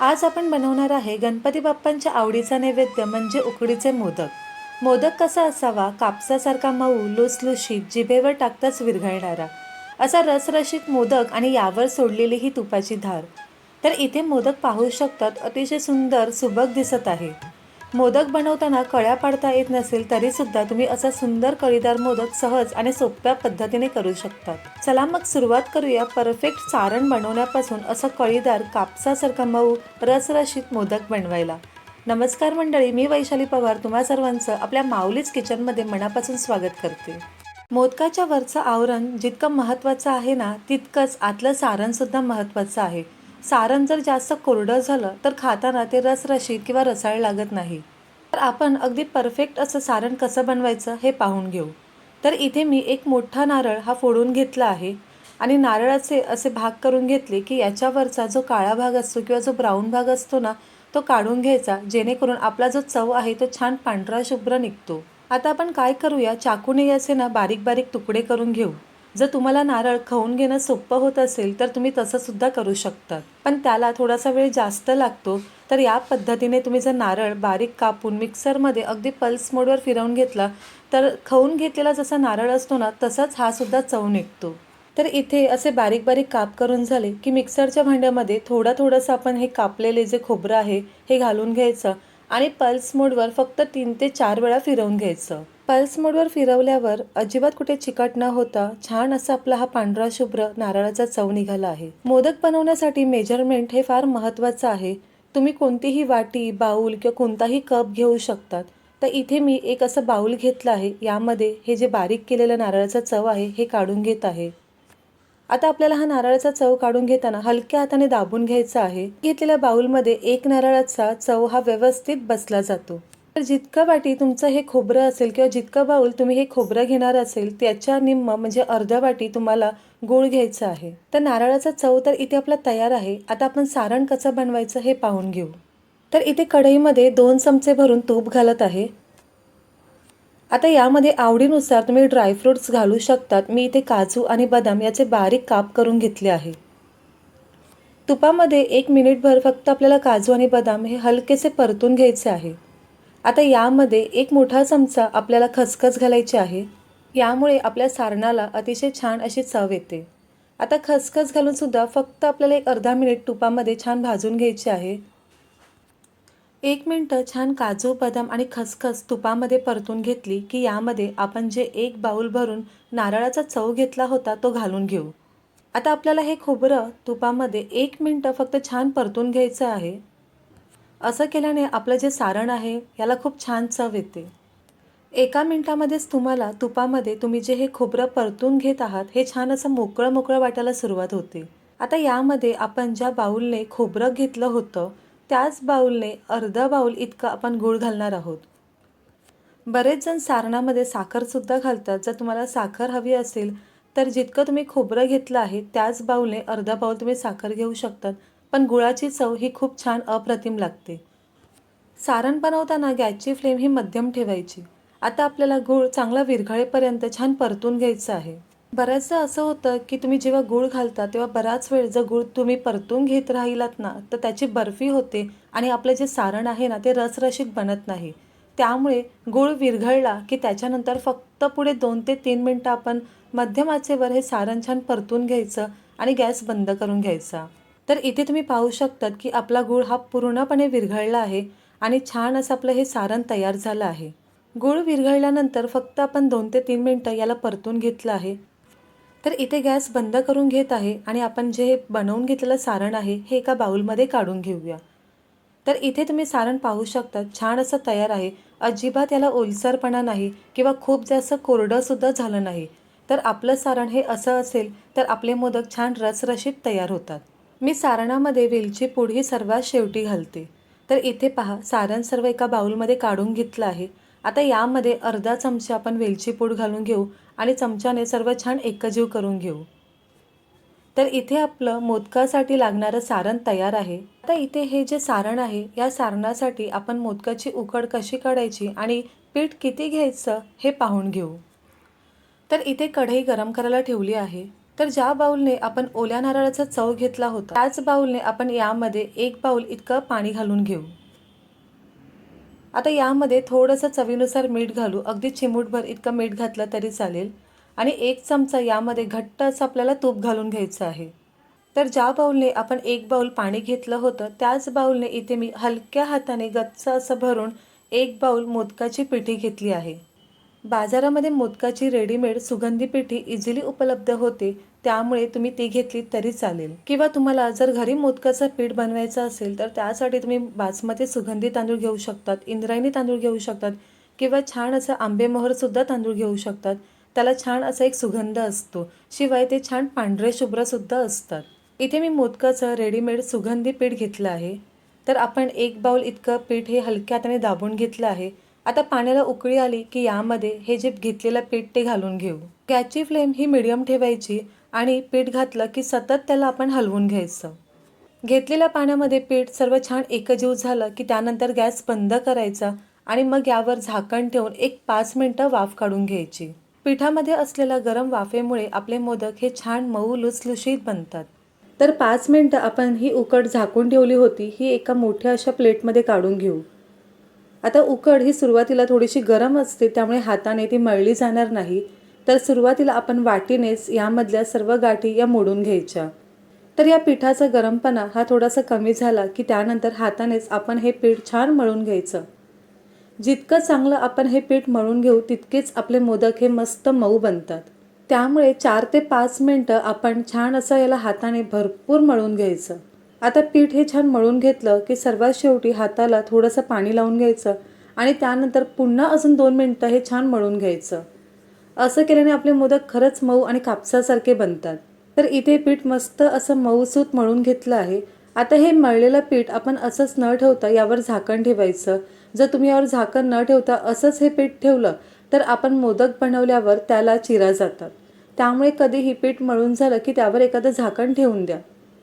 आज आपण बनवणार आहे गणपती बाप्पांच्या आवडीचा नैवेद्य म्हणजे उकडीचे मोदक. मोदक कसा असावा? कापसासारखा मऊ लुसलुशीत जिभेवर टाकताच विरघळणारा. असा रसरशीत मोदक आणि यावर सोडलेली ही तुपाची धार. तर इथे मोदक पाहू शकतात अतिशय सुंदर सुबक दिसत आहे. मोदक बनवताना कळ्या पाडता येत नसेल तरी सुद्धा तुम्ही असा सुंदर कळीदार मोदक सहज आणि सोप्या पद्धतीने करू शकतात. चला मग सुरुवात करूया परफेक्ट सारण बनवण्यापासून असं कळीदार कापसासारखा मऊ रसरशीत मोदक बनवायला. नमस्कार मंडळी मी वैशाली पवार. तुम्हा सर्वांचं आपल्या माऊलीच किचनमध्ये मनापासून स्वागत करते. मोदकाच्या वरचं आवरण जितकं महत्त्वाचं आहे ना तितकंच आतलं सारणसुद्धा महत्त्वाचं आहे. सारण जर जास्त कोरडं झालं तर खाताना ते रसरशीत किंवा रसाळ लागत नाही. तर आपण अगदी परफेक्ट असं सारण कसं बनवायचं हे पाहून घेऊ. तर इथे मी एक मोठा नारळ हा फोडून घेतला आहे आणि नारळाचे असे भाग करून घेतले की याच्यावरचा जो काळा भाग असतो किंवा जो ब्राऊन भाग असतो ना तो काढून घ्यायचा जेणेकरून आपला जो चव आहे तो छान पांढरा शुभ्र निघतो. आता आपण काय करूया चाकूने असे ना बारीक बारीक तुकडे करून घेऊ. जर तुम्हाला नारळ खाऊन घेणं सोपं होत असेल तर तुम्ही तसंसुद्धा करू शकता पण त्याला थोडासा वेळ जास्त लागतो तर या पद्धतीने तुम्ही जर नारळ बारीक कापून मिक्सरमध्ये अगदी पल्स मोडवर फिरवून घेतला तर खाऊन घेतलेला जसा नारळ असतो ना तसाच हा सुद्धा चव निघतो. तर इथे असे बारीक बारीक काप करून झाले की मिक्सरच्या भांड्यामध्ये थोडं थोडंसं आपण हे कापलेले जे खोबरं आहे हे घालून घ्यायचं आणि पल्स मोडवर फक्त तीन ते चार वेळा फिरवून घ्यायचं. पल्स मोडवर फिरवल्यावर अजिबात कुठे चिकट न होता छान असा आपला हा पांढरा शुभ्र नारळाचा चव निघाला आहे. मोदक बनवण्यासाठी मेजरमेंट हे फार महत्त्वाचं आहे. तुम्ही कोणतीही वाटी बाऊल किंवा कोणताही कप घेऊ शकतात. तर इथे मी एक असं बाऊल घेतलं आहे. यामध्ये हे जे बारीक केलेलं नारळाचं चव आहे हे काढून घेत आहे. आता आपल्याला हा नारळाचा चव काढून घेताना हलक्या हाताने दाबून घ्यायचा आहे. घेतलेल्या बाउलमध्ये एक नारळाचा चव हा व्यवस्थित बसला जातो. तर जितकं वाटी तुमचं हे खोबरं असेल किंवा जितकं बाऊल तुम्ही हे खोबरं घेणार असेल त्याच्या निम्म म्हणजे अर्ध्या वाटी तुम्हाला गूळ घ्यायचं आहे. तर नारळाचा चव तर इथे आपला तयार आहे. आता आपण सारण कसं बनवायचं हे पाहून घेऊ. तर इथे कढईमध्ये दोन चमचे भरून तूप घालत आहे. आता यामध्ये आवडीनुसार तुम्ही ड्रायफ्रूट्स घालू शकतात. मी इथे काजू आणि बदाम याचे बारीक काप करून घेतले आहे. तुपामध्ये एक मिनिटभर फक्त आपल्याला काजू आणि बदाम हे हलकेसे परतून घ्यायचे आहे. आता यामध्ये एक मोठा चमचा आपल्याला खसखस घालायची आहे. यामुळे आपल्या सारणाला अतिशय छान अशी चव येते. आता खसखस घालूनसुद्धा फक्त आपल्याला एक अर्धा मिनिट तुपामध्ये छान भाजून घ्यायची आहे. एक मिनटं छान काजू बदाम आणि खसखस तुपामध्ये परतून घेतली की यामध्ये आपण जे एक बाऊल भरून नारळाचा चव घेतला होता तो घालून घेऊ. आता आपल्याला हे खोबरं तुपामध्ये एक मिनटं फक्त छान परतून घ्यायचं आहे. असं केल्याने आपलं जे सारण आहे याला खूप छान चव येते. एका मिनटामध्येच तुम्हाला तुपामध्ये तुम्ही जे हे खोबरं परतून घेत आहात हे छान असं मोकळं मोकळं वाटायला सुरुवात होते. आता यामध्ये आपण ज्या बाऊलने खोबरं घेतलं होतं त्याच बाऊलने अर्धा बाऊल इतकं आपण गूळ घालणार आहोत. बरेच जण सारणामध्ये साखरसुद्धा घालतात. जर तुम्हाला साखर हवी असेल तर जितकं तुम्ही खोबरं घेतलं आहे त्याच बाऊलने अर्धा बाऊल तुम्ही साखर घेऊ शकतात. पण गुळाची चव ही खूप छान अप्रतिम लागते. सारण बनवताना गॅसची फ्लेम ही मध्यम ठेवायची. आता आपल्याला गूळ चांगला विरघळेपर्यंत छान परतून घ्यायचं आहे. बऱ्याचदा असं होतं की तुम्ही जेव्हा गूळ घालता तेव्हा बराच वेळ जर गूळ तुम्ही परतून घेत राहिलात ना तर त्याची बर्फी होते आणि आपलं जे सारण आहे ना ते रसरशीत बनत नाही. त्यामुळे गूळ विरघळला की त्याच्यानंतर फक्त पुढे दोन ते तीन मिनटं आपण मध्यम आचेवर हे सारण छान परतून घ्यायचं आणि गॅस बंद करून घ्यायचा. तर इथे तुम्ही पाहू शकतात की आपला गूळ हा पूर्णपणे विरघळला आहे आणि छान असं आपलं हे सारण तयार झालं आहे. गूळ विरघळल्यानंतर फक्त आपण दोन ते तीन मिनटं याला परतून घेतलं आहे. तर इथे गॅस बंद करून घेत आहे आणि आपण जे बनवून घेतलेलं सारण आहे हे एका बाऊलमध्ये काढून घेऊया. तर इथे तुम्ही सारण पाहू शकता छान असं तयार आहे. अजिबात याला ओलसरपणा नाही किंवा खूप जास्त कोरडंसुद्धा झालं नाही. तर आपलं सारण हे असं असेल तर आपले मोदक छान रसरशीत तयार होतात. मी सारणामध्ये वेलची पूड ही सर्वात शेवटी घालते. तर इथे पहा सारण सर्व एका बाऊलमध्ये काढून घेतलं आहे. आता यामध्ये अर्धा चमचा आपण वेलची पूड घालून घेऊ आणि चमच्याने सर्व छान एकजीव करून घेऊ. तर इथे आपलं मोदकासाठी लागणारं सारण तयार आहे. आता इथे हे जे सारण आहे या सारणासाठी आपण मोदकाची उकड कशी काढायची आणि पीठ किती घ्यायचं हे पाहून घेऊ. तर इथे कढई गरम करायला ठेवली आहे. तर ज्या बाऊलने आपण ओल्या नारळाचा चव घेतला होता त्याच बाऊलने आपण यामध्ये एक बाऊल इतकं पाणी घालून घेऊ. आता यामध्ये थोडंसं चवीनुसार मीठ घालू. अगदी चिमूटभर इतकं मीठ घातलं तरी चालेल. आणि एक चमचा यामध्ये घट्ट असं आपल्याला तूप घालून घ्यायचं आहे. तर ज्या बाऊलने आपण एक बाऊल पाणी घेतलं होतं त्याच बाऊलने इथे मी हलक्या हाताने गच्च असं भरून एक बाऊल मोदकाची पिठी घेतली आहे. बाजारामध्ये मोदकाची रेडीमेड सुगंधी पिठी इझिली उपलब्ध होते त्यामुळे तुम्ही ती घेतली तरी चालेल. किंवा तुम्हाला जर घरी मोदकाचं पीठ बनवायचं असेल तर त्यासाठी तुम्ही बासमती सुगंधी तांदूळ घेऊ शकतात इंद्रायणी तांदूळ घेऊ शकतात किंवा छान असं आंबेमोहरसुद्धा तांदूळ घेऊ शकतात. त्याला छान असा एक सुगंध असतो शिवाय ते छान पांढरे शुभ्रसुद्धा असतात. इथे मी मोदकाचं रेडीमेड सुगंधी पीठ घेतलं आहे. तर आपण एक बाऊल इतकं पीठ हे हलक्या हाताने दाबून घेतलं आहे. आता पाण्याला उकळी आली की यामध्ये हे जे घेतलेलं पीठ ते घालून घेऊ. गॅसची फ्लेम ही मिडियम ठेवायची आणि पीठ घातलं की सतत त्याला आपण हलवून घ्यायचं. घेतलेल्या पाण्यामध्ये पीठ सर्व छान एकजीव झालं की त्यानंतर गॅस बंद करायचा आणि मग यावर झाकण ठेवून एक पाच मिनटं वाफ काढून घ्यायची. पिठामध्ये असलेल्या गरम वाफेमुळे आपले मोदक हे छान मऊ लुसलुशीत बनतात. तर पाच मिनटं आपण ही उकड झाकून ठेवली होती ही एका मोठ्या अशा प्लेटमध्ये काढून घेऊ. आता उकड ही सुरुवातीला थोडीशी गरम असते त्यामुळे हाताने ती मळली जाणार नाही. तर सुरुवातीला आपण वाटीनेच यामधल्या सर्व गाठी या मोडून घ्यायच्या. तर या पिठाचा गरमपणा हा थोडासा कमी झाला की त्यानंतर हातानेच आपण हे पीठ छान मळून घ्यायचं. जितकं चांगलं आपण हे पीठ मळून घेऊ तितकेच आपले मोदक हे मस्त मऊ बनतात. त्यामुळे चार ते पाच मिनटं आपण छान असं याला हाताने भरपूर मळून घ्यायचं. आता पीठ हे छान मळून घेतलं की सर्वात शेवटी हाताला थोडंसं पाणी लावून घ्यायचं आणि त्यानंतर पुन्हा अजून दोन मिनटं हे छान मळून घ्यायचं. असं केल्याने आपले मोदक खरंच मऊ आणि कापसासारखे बनतात. तर इथे पीठ मस्त असं मऊसूत मळून घेतलं आहे. आता हे मळलेलं पीठ आपण असंच न ठेवता यावर झाकण ठेवायचं. जर तुम्ही यावर झाकण न ठेवता असंच हे पीठ ठेवलं तर आपण मोदक बनवल्यावर त्याला चिरा जातात. त्यामुळे कधीही पीठ मळून झालं की त्यावर एखादं झाकण ठेवून द्या.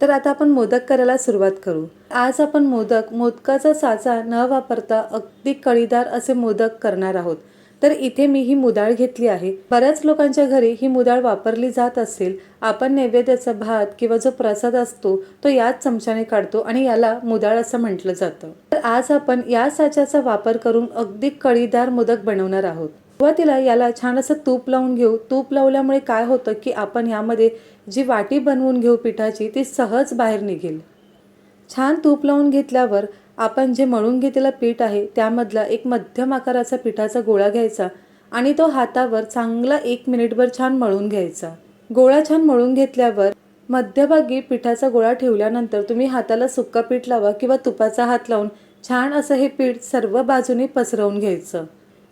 तर आता आपण मोदक करायला सुरुवात करू. आज आपण मोदक मोदकाचा साचा न वापरता अगदी कळीदार असे मोदक करणार आहोत. तर इथे मी ही मुदाळ घेतली आहे. बऱ्याच लोकांच्या घरी ही मुदाळ वापरली जात असेल आपण नैवेद्याचा भात किंवा जो प्रसाद असतो तो याच चमच्याने काढतो आणि याला मुदाळ असं म्हटलं जातं. तर आज आपण या साच्याचा वापर करून अगदी कळीदार मोदक बनवणार आहोत. सुरुवातीला याला छान असं तूप लावून घेऊ. तूप लावल्यामुळे काय होतं की आपण यामध्ये जी वाटी बनवून घेऊ पिठाची ती सहज बाहेर निघेल. छान तूप लावून घेतल्यावर आपण जे मळून घेतलेलं पीठ आहे त्यामधला एक मध्यम आकाराचा पिठाचा गोळा घ्यायचा आणि तो हातावर चांगला एक मिनिटभर छान मळून घ्यायचा. गोळा छान मळून घेतल्यावर मध्यभागी पिठाचा गोळा ठेवल्यानंतर तुम्ही हाताला सुक्का पीठ लावा किंवा तुपाचा हात लावून छान असं हे पीठ सर्व बाजूने पसरवून घ्यायचं.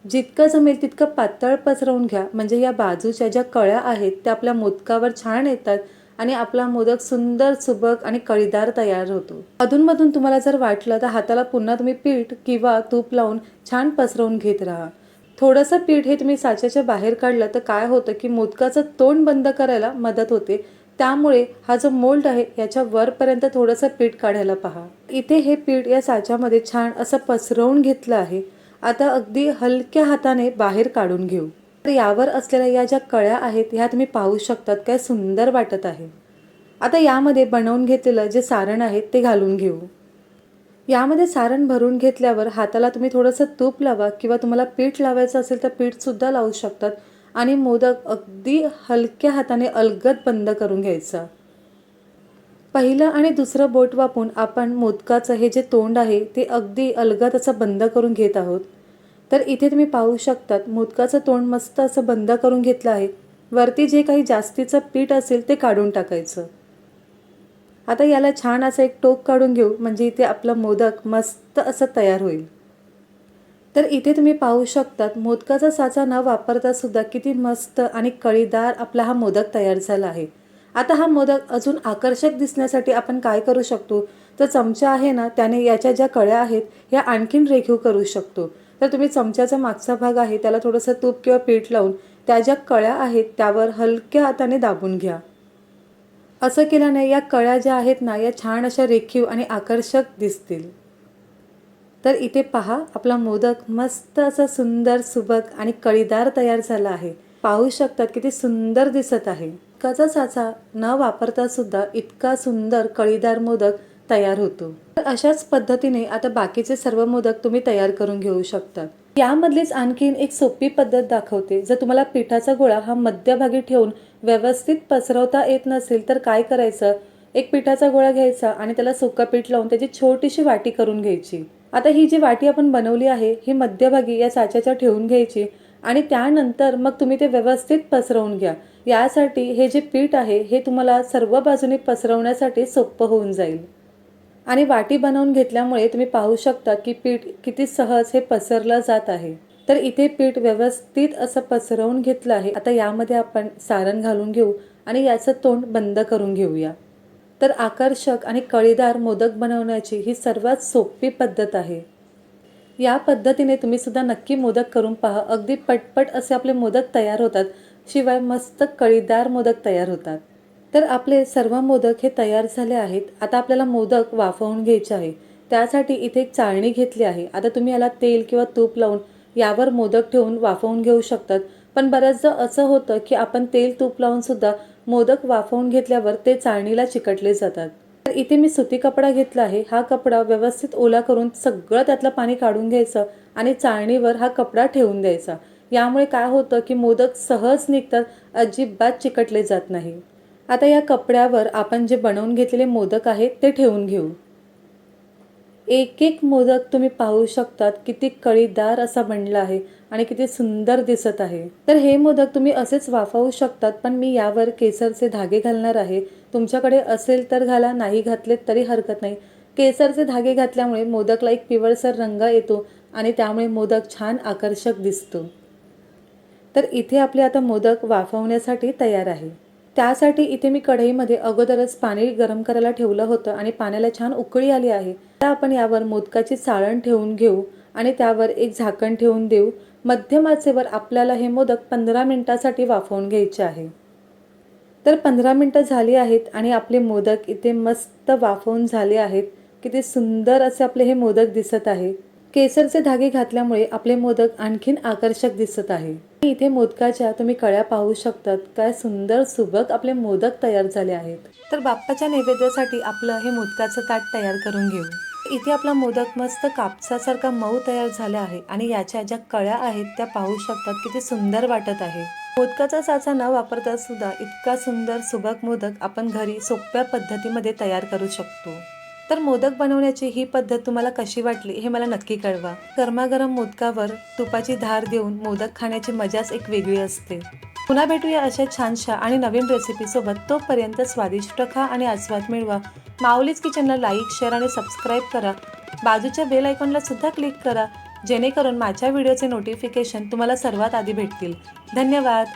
जितकं जमेल तितकं पातळ पसरवून घ्या. म्हणजे या बाजूच्या ज्या कळ्या आहेत त्या आपल्या मोदकावर छान येतात आणि आपला मोदक सुंदर सुबक आणि कळीदार तयार होतो. अधूनमधून तुम्हाला जर वाटलं तर हाताला पुन्हा तुम्ही पीठ किंवा तूप लावून छान पसरवून घेत राहा. थोडंसं पीठ हे तुम्ही साच्याच्या बाहेर काढलं तर काय होतं की मोदकाचं तोंड बंद करायला मदत होते. त्यामुळे हा जो मोल्ड आहे याच्या वरपर्यंत थोडंसं पीठ काढायला पहा. इथे हे पीठ या साच्यामध्ये छान असं पसरवून घेतलं आहे. आता अगदी हलक्या हाताने बाहेर काढून घेऊ. तर यावर असलेल्या या ज्या कळ्या आहेत ह्या तुम्ही पाहू शकतात काय सुंदर वाटत आहे. आता यामध्ये बनवून घेतलेलं जे सारण आहे ते घालून घेऊ. यामध्ये सारण भरून घेतल्यावर हाताला तुम्ही थोडंसं तूप लावा किंवा तुम्हाला पीठ लावायचं असेल तर पीठसुद्धा लावू शकतात. आणि मोदक अगदी हलक्या हाताने अलगद बंद करून घ्यायचा. पहिलं आणि दुसरं बोट वापरून आपण मोदकाचं हे जे तोंड आहे ते अगदी अलगद असं बंद करून घेत आहोत. तर इथे तुम्ही पाहू शकतात मोदकाचं तोंड मस्त असं बंद करून घेतलं आहे. वरती जे काही जास्तीचं पीठ असेल ते काढून टाकायचं. आता याला छान असं एक टोक काढून घेऊ म्हणजे इथे आपलं मोदक मस्त असं तयार होईल. तर इथे तुम्ही पाहू शकतात मोदकाचा साचा न वापरता सुद्धा किती मस्त आणि कळीदार आपला हा मोदक तयार झाला आहे. आता हा मोदक अजून आकर्षक दिसण्यासाठी आपण काय करू शकतो? तर चमचा आहे ना त्याने याच्या ज्या कळ्या आहेत या आणखीन रेखीव करू शकतो. तर तुम्ही चमच्याचा मागचा भाग आहे त्याला थोडंसं तूप किंवा पीठ लावून त्या ज्या कळ्या आहेत त्यावर हलक्या हाताने दाबून घ्या. असं केल्याने या कळ्या ज्या आहेत ना या छान अशा रेखीव आणि आकर्षक दिसतील. तर इथे पहा आपला मोदक मस्त असा सुंदर सुबक आणि कळीदार तयार झाला आहे. पाहू शकतात किती सुंदर दिसत आहे. कचा साचा न वापरता सुद्धा इतका सुंदर कळीदार मोदक तयार होतो. तर अशाच पद्धतीने आता बाकीचे सर्व मोदक तुम्ही तयार करून घेऊ शकता. यामधलीच आणखीन एक सोपी पद्धत दाखवते. जर तुम्हाला पिठाचा गोळा हा मध्यभागी ठेवून व्यवस्थित पसरवता येत नसेल तर काय करायचं? एक पिठाचा गोळा घ्यायचा आणि त्याला सुकं पीठ लावून त्याची छोटीशी वाटी करून घ्यायची. आता ही जी वाटी आपण बनवली आहे ही मध्यभागी या साच्याच्या ठेवून घ्यायची आणि त्यानंतर मग तुम्ही ते व्यवस्थित पसरवून घ्या. यासाठी हे जे पीठ आहे हे तुम्हाला सर्व बाजूने पसरवण्यासाठी सोपं होऊन जाईल. आणि वाटी बनवून घेतल्यामुळे तुम्ही पाहू शकता की पीठ किती सहज हे पसरलं जात आहे. तर इथे पीठ व्यवस्थित असं पसरवून घेतलं आहे. आता यामध्ये आपण सारण घालून घेऊ आणि याचं तोंड बंद करून घेऊया. तर आकर्षक आणि कळीदार मोदक बनवण्याची ही सर्वात सोपी पद्धत आहे. या पद्धतीने तुम्ही सुद्धा नक्की मोदक करून पहा. अगदी पटपट असे आपले मोदक तयार होतात. शिवाय मस्त कळीदार मोदक तयार होतात. तर आपले सर्व मोदक हे तयार झाले आहेत. आता आपल्याला मोदक वाफवून घ्यायचे आहे. त्यासाठी इथे एक चाळणी घेतली आहे. आता तुम्ही याला तेल किंवा तूप लावून यावर मोदक ठेवून वाफवून घेऊ शकतात. पण बऱ्याचदा असं होतं की आपण तेल तूप लावून सुद्धा मोदक वाफवून घेतल्यावर ते चाळणीला चिकटले जातात. तर इथे मी सुती कपडा घेतला आहे. हा कपडा व्यवस्थित ओला करून सगळं त्यातलं पाणी काढून घ्यायचं आणि चाळणीवर हा कपडा ठेवून द्यायचा. यामुळे काय होतं की मोदक सहज निघतात अजिबात चिकटले जात नाही. आता या कपड्यावर आपण जे बनवून घेतलेले मोदक आहेत ते ठेवून घेऊ. एक एक मोदक तुम्ही पाहू शकतात किती कळीदार असा बनला आहे आणि किती सुंदर दिसत आहे. तर हे मोदक तुम्ही असेच वाफवू शकतात पण मी यावर केसरचे धागे घालणार आहे. तुमच्याकडे असेल तर घाला नाही घातले तरी हरकत नाही. केसरचे धागे घातल्यामुळे मोदकला एक पिवळसर रंग येतो आणि त्यामुळे मोदक छान आकर्षक दिसतो. तर इथे आपले आता मोदक वाफवण्यासाठी तयार आहे. त्यासाठी इथे मी कढईमध्ये अगोदरच पाणी गरम करायला ठेवलं होतं आणि पाण्याला छान उकळी आली आहे. आता आपण यावर मोदकाची चाळण ठेवून घेऊ आणि त्यावर एक झाकण ठेवून देऊ. मध्यम आचेवर आपल्याला हे मोदक पंधरा मिनिटासाठी वाफवून घ्यायचे आहे. तर पंधरा मिनटं झाली आहेत आणि आपले मोदक इथे मस्त वाफवून झाले आहेत. किती सुंदर असे आपले हे मोदक दिसत आहे केसरचे धागे घातल्यामुळे आपले मोदक आणखीन आकर्षक दिसत आहे. इथे मोदकाच्या तुम्ही कळ्या पाहू शकतात काय सुंदर सुबक आपले मोदक तयार झाले आहेत. तर बाप्पाच्या नैवेद्यासाठी आपलं हे मोदकाचं ताट तयार करून घेऊ. इथे आपला मोदक मस्त कापसासारखा मऊ तयार झाला आहे आणि याच्या ज्या कळ्या आहेत त्या पाहू शकतात किती सुंदर वाटत आहे. मोदकाचा साचा न वापरता सुद्धा इतका सुंदर सुबक मोदक आपण घरी सोप्या पद्धतीमध्ये तयार करू शकतो. तर मोदक बनवण्याची ही पद्धत तुम्हाला कशी वाटली हे मला नक्की कळवा. गरमागरम मोदकावर तुपाची धार देऊन मोदक खाण्याची मजाच एक वेगळी असते. पुन्हा भेटूया अशा छानशा आणि नवीन रेसिपीसोबत तोपर्यंत स्वादिष्ट खा आणि आस्वाद मिळवा. माऊलीच किचनला लाईक शेअर आणि सबस्क्राईब करा. बाजूच्या बेल आयकॉनला सुद्धा क्लिक करा. जेणेकरून माझ्या व्हिडिओचे नोटिफिकेशन तुम्हाला सर्वात आधी भेटतील. धन्यवाद!